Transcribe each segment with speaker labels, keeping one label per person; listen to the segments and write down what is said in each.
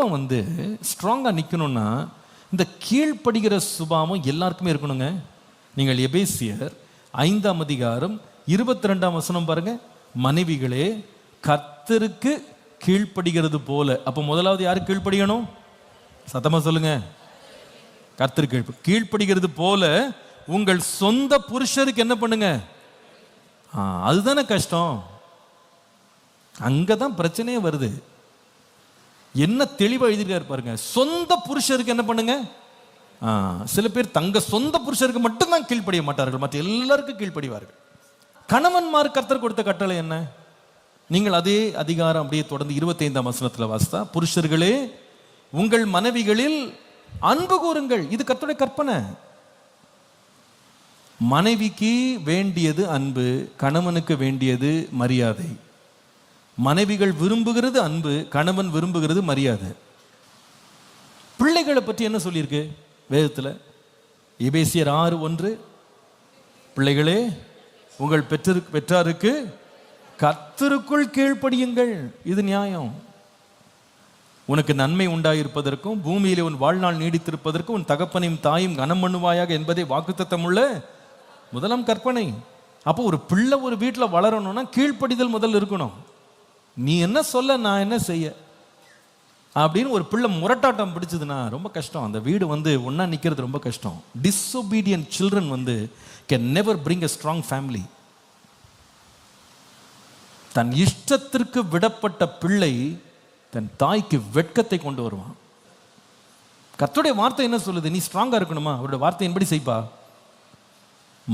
Speaker 1: குடும்பம் வந்து ஸ்ட்ராங்காக நிற்கணும்னா இந்த கீழ்ப்படுகிற சுபாவம் எல்லாருக்குமே இருக்கணுங்க. நீங்கள் எபேசியர் ஐந்தாம் அதிகாரம் இருபத்தி ரெண்டாம் வசனம் பாருங்க. மனைவிகளே கத்தருக்கு கீழ்ப்படுகிறது போல. அப்போ முதலாவது யாருக்கு கீழ்ப்படியணும்? சத்தமா சொல்லுங்க. கர்த்தர் கீழ்ப்பு கீழ்ப்படுகிறது போல உங்கள் சொந்த புருஷருக்கு என்ன பண்ணுங்க? அதுதானே கஷ்டம். அங்கதான் பிரச்சனையே வருது. என்ன தெளிவாக எழுதியிருக்காரு பாருங்க. சொந்த புருஷருக்கு என்ன பண்ணுங்க? சில பேர் தங்க சொந்த புருஷருக்கு மட்டும்தான் கீழ்ப்படிய மாட்டார்கள். மற்ற எல்லாருக்கும் கீழ்ப்படிவார்கள். கணவன்மார் கர்த்தர் கொடுத்த கட்டளை என்ன? நீங்கள் அதே அதிகாரம் அப்படியே தொடர்ந்து இருபத்தைந்தாம் வசனத்தில் வாசித்தா புருஷர்களே உங்கள் மனைவிகளில் அன்பு கூறுங்கள். இது கர்த்தருடைய கற்பனை. மனைவிக்கு வேண்டியது அன்பு கணவனுக்கு வேண்டியது மரியாதை. மனைவிகள் விரும்புகிறது அன்பு கணவன் விரும்புகிறது மரியாதை. பிள்ளைகளை பற்றி என்ன சொல்லியிருக்கு வேதத்தில்? எபேசியர் ஆறு ஒன்று பிள்ளைகளே உங்கள் பெற்று பெற்றாருக்கு கத்தருக்குள் கீழ்ப்படியுங்கள். இது நியாயம். உனக்கு நன்மை உண்டாயிருப்பதற்கும் பூமியிலே உன் வாழ்நாள் நீடித்திருப்பதற்கும் உன் தகப்பனையும் தாயும் கனம் பண்ணுவாயாக என்பதை வாக்குத்தத்தம் உள்ள முதலாம் கற்பனை. அப்போ ஒரு பிள்ளை ஒரு வீட்டில் வளரணும்னா கீழ்ப்படிதல் முதல் இருக்கணும். நீ என்ன சொல்ல நான் என்ன செய்ய? அப்படின்னு ஒரு பிள்ளை முரட்டாட்டம் பிடிச்சதுன்னா ரொம்ப கஷ்டம். அந்த வீடு வந்து ஒன்றா நிற்கிறது ரொம்ப கஷ்டம். டிஸ்ஒபீடியன்ட் சில்ட்ரன் வந்து can never bring a strong family தன் இஷ்டத்திற்கு விடப்பட்ட பிள்ளை தன் தாய்க்கு வெட்கத்தை கொண்டு வருவான். கத்துடைய வார்த்தை என்ன சொல்லுது? நீ ஸ்ட்ராங்காக இருக்கணுமா? அவருடைய வார்த்தையின்படி செய்ப்பா.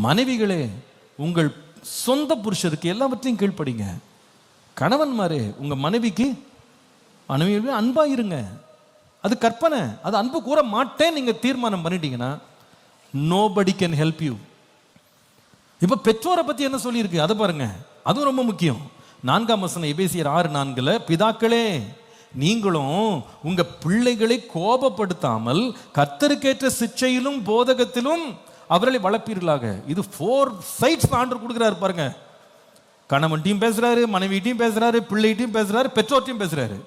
Speaker 1: மனைவிகளே உங்கள் சொந்த புருஷருக்கு எல்லாவற்றையும் கீழ்ப்படிங்க. கணவன்மாரே உங்க மனைவிக்கு மனைவி அன்பா இருங்க. அது கற்பனை. அது அன்பு கூற மாட்டேன் நீங்க தீர்மானம் பண்ணிட்டீங்கன்னா நோபடி கேன் ஹெல்ப் யூ இப்ப பெற்றோரை பத்தி என்ன சொல்லியிருக்கு? அதை பாருங்க. அதுவும் ரொம்ப முக்கியம். நான்காம் வசனம் எபேசியர் ஆறு நான்குல பிதாக்களே நீங்களும் உங்க பிள்ளைகளை கோபப்படுத்தாமல் கத்தருக்கேற்ற சிச்சையிலும் போதகத்திலும் அவர்களை வளர்ப்பீர்களாக. இது ஃபோர் சைட்ஸ் ஆண்டர் கொடுக்குறாரு பாருங்க. கணவன்ட்டையும் பேசுறாரு மனைவிட்டையும் பேசுறாரு பிள்ளைகிட்டையும் பேசுறாரு பெற்றோர்ட்டையும் பேசுறாரு.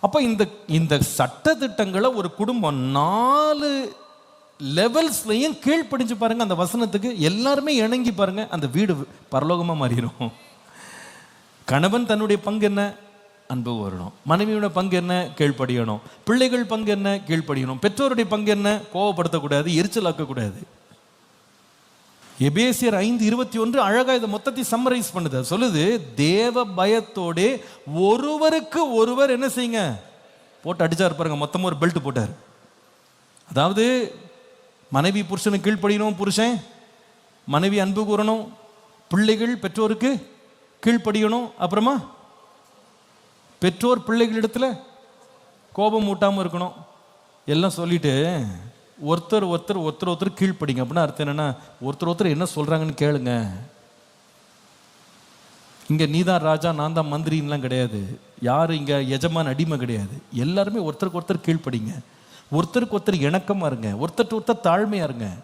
Speaker 1: அப்ப இந்த இந்த சட்ட திட்டங்களை ஒரு குடும்பம் நாலு லெவல்ஸ்லையும் கீழ்ப்படிஞ்சு பாருங்க அந்த வசனத்துக்கு எல்லாருமே இணங்கி பாருங்க அந்த வீடு பரலோகமா மாறிடும் கணவன் தன்னுடைய பங்கு என்ன? அன்பு வரணும் மனைவியோட பங்கு என்ன? கீழ்ப்படியணும். பிள்ளைகள் பங்கு என்ன? கீழ்ப்படியணும். பெற்றோருடைய பங்கு என்ன? கோவப்படுத்தக்கூடாது எரிச்சலாக்கக்கூடாது. எபேசியர் ஐந்து இருபத்தி ஒன்று அழகாக இதை மொத்தத்தை சம்மரைஸ் பண்ணுது. சொல்லுது தேவ பயத்தோடே ஒருவருக்கு ஒருவர் என்ன செய்யுங்க? போட்டு அடிச்சார் பாருங்க மொத்தமாக ஒரு பெல்ட் போட்டார். அதாவது மனைவி புருஷனுக்கு கீழ்ப்படியணும் புருஷன். மனைவி அன்பு கூறணும் பிள்ளைகள் பெற்றோருக்கு கீழ்ப்படியணும் அப்புறமா பெற்றோர் பிள்ளைகளிடத்தில் கோபம் ஊட்டாமல் இருக்கணும். எல்லாம் சொல்லிட்டு ஒருத்தர் ஒருத்தர் ஒருத்தர் ஒருத்தர் கீழ்ப்படிங்க. அப்படின்னா அர்த்தம் என்னன்னா ஒருத்தர் ஒருத்தர் என்ன சொல்றாங்கன்னு கேளுங்க. இங்க நீதான் ராஜா நான் தான் மந்திரின்லாம் கிடையாது. யாரும் இங்க எஜமான் அடிமை கிடையாது. எல்லாருமே ஒருத்தருக்கு ஒருத்தர் கீழ்ப்படிங்க. ஒருத்தருக்கு ஒருத்தர் இணக்கமா இருங்க. ஒருத்தருக்கு ஒருத்தர் தாழ்மையா இருங்க.